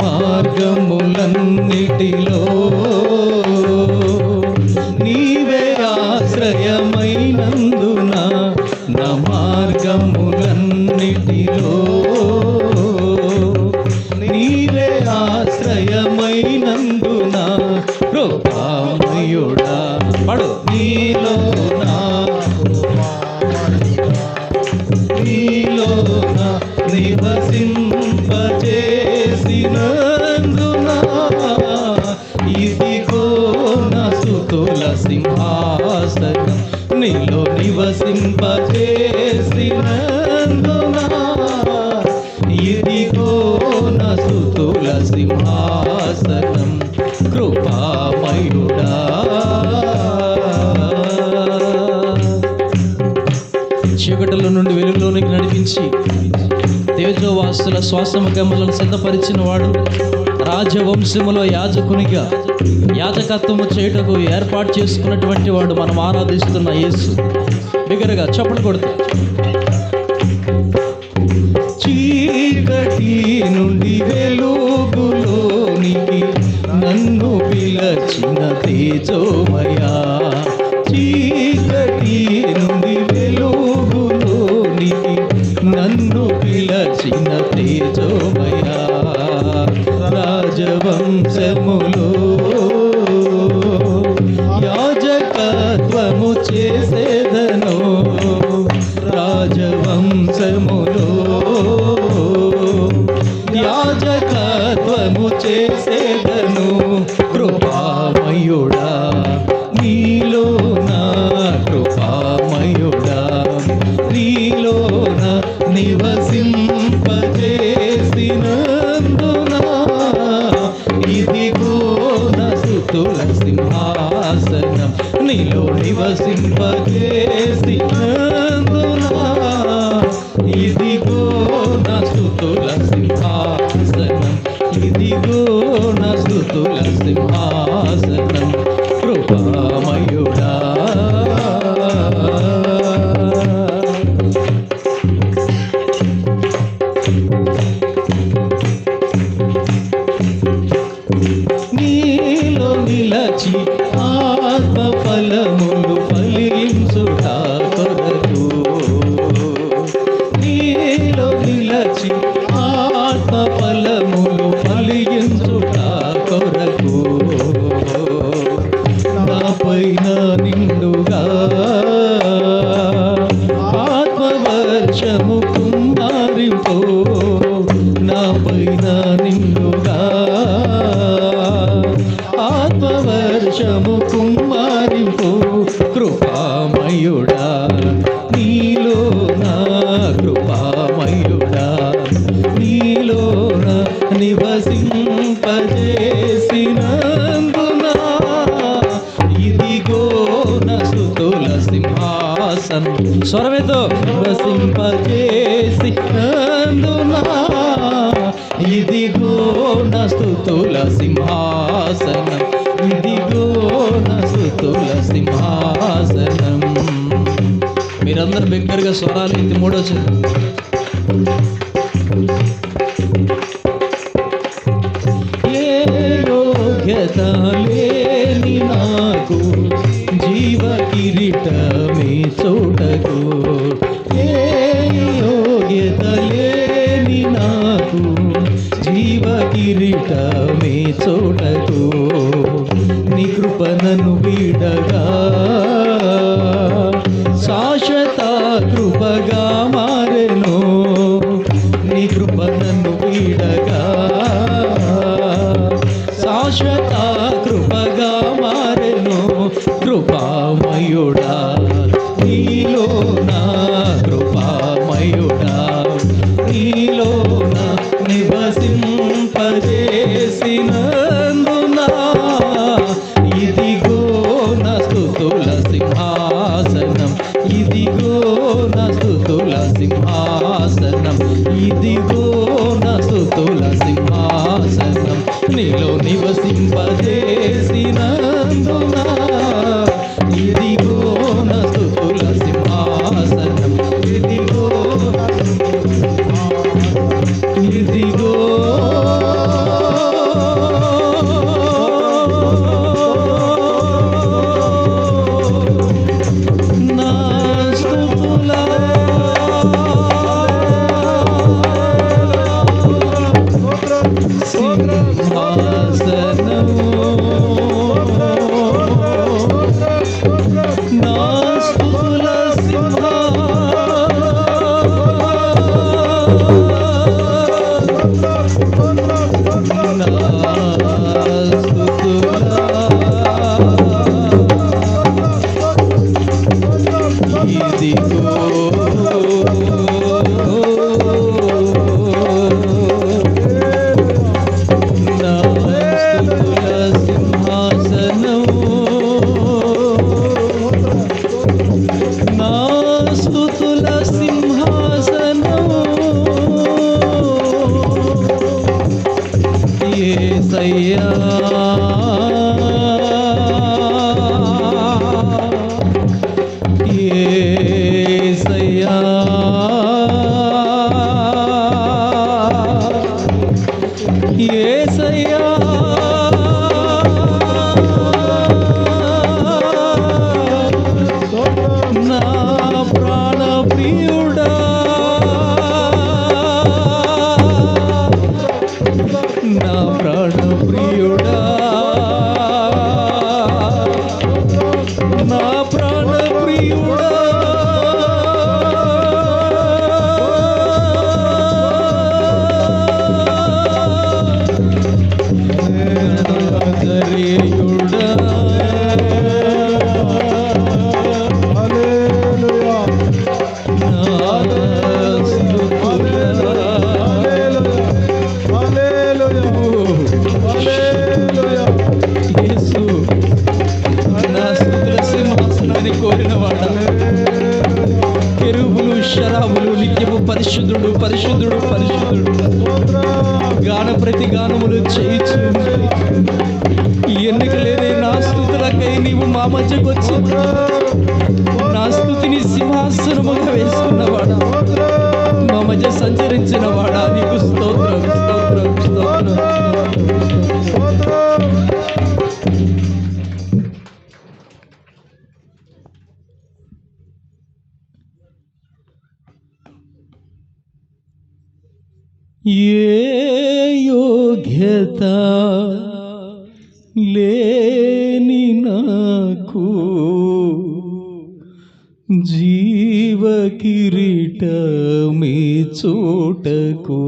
మార్గములన్నిటిలో నీలో నివసింపజేసినందున ఇదిగో నా సుతుల సింహాసనం కృపామయుడా. చీకటిలో నుండి వెలుగులోనికి నడిపించి తేజోవాసుల శ్వాసము గమ్మలను సిద్ధపరిచిన వాడు రాజవంశములో యాజకునిగా యాజకత్వము చేయుటకు ఏర్పాటు చేసుకున్నటువంటి వాడు మనం ఆరాధిస్తున్న యేసు. బిగరగా చప్పట్లు కొడుతూ. చీకటి నుండి వెలుగులోనికి నన్ను పిలచిన తేజోమయా ఇదిగో కృపామయుడా నీలో నా కృపామయుడా నీలో నా నివసింపజేసినందున. ఇదిగో నా సింహాసనం స్వరమేతో నివసింపజేసినందున. ఇదిగో నస్తుల స్తుతుల సింహాసనం ఇదిగో నస్తుల స్తుతుల సింహాసనం. మీరందరూ బిగ్గరగా స్వరాలు ఇది మూడో చరణం. ఏ యోగ్యత లేని నాకు జీవ కిరీటమే చోటకు ఏ యోగ్యత లేని నాకు జీవ కిరీటమే చోటకు నీ కృపనను వీడగా. శాశ్వత కృపగా ஐயா నా ప్రతి గానములు చేయించు. ఎన్నిక లేదే నా స్థుతులకై నీవు మా మధ్యకు వచ్చి. నా స్థుతిని సింహాసనముగా వేసుకున్నవాడా? మా మధ్య సంచరించిన వాడా నీకు స్తోత్రం స్తోత్రం స్తోత్రం. Yeah. యోగ్యత లేని నాకు జీవ కిరీటమే చోటకు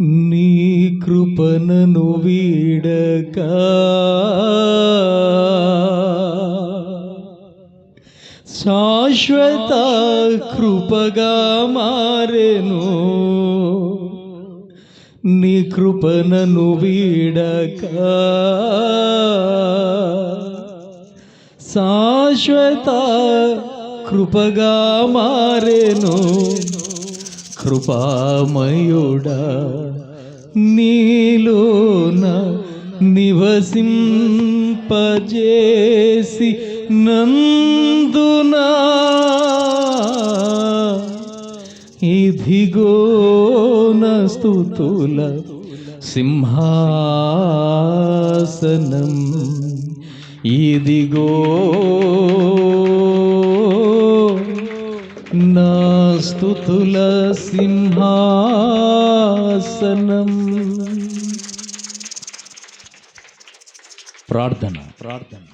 నీ కృపణను వీడక. శాశ్వత కృపగా మారెను. నీ కృపణను వీడక. శాశ్వత కృపగా మారెను. కృపామయుడా నీలోన నివసింపజేసి నంద ఇదిగో నా స్తుతుల సింహాసనం. ఇదిగో నా స్థుతుల సింహాసనం. ప్రార్థన. ప్రార్థన.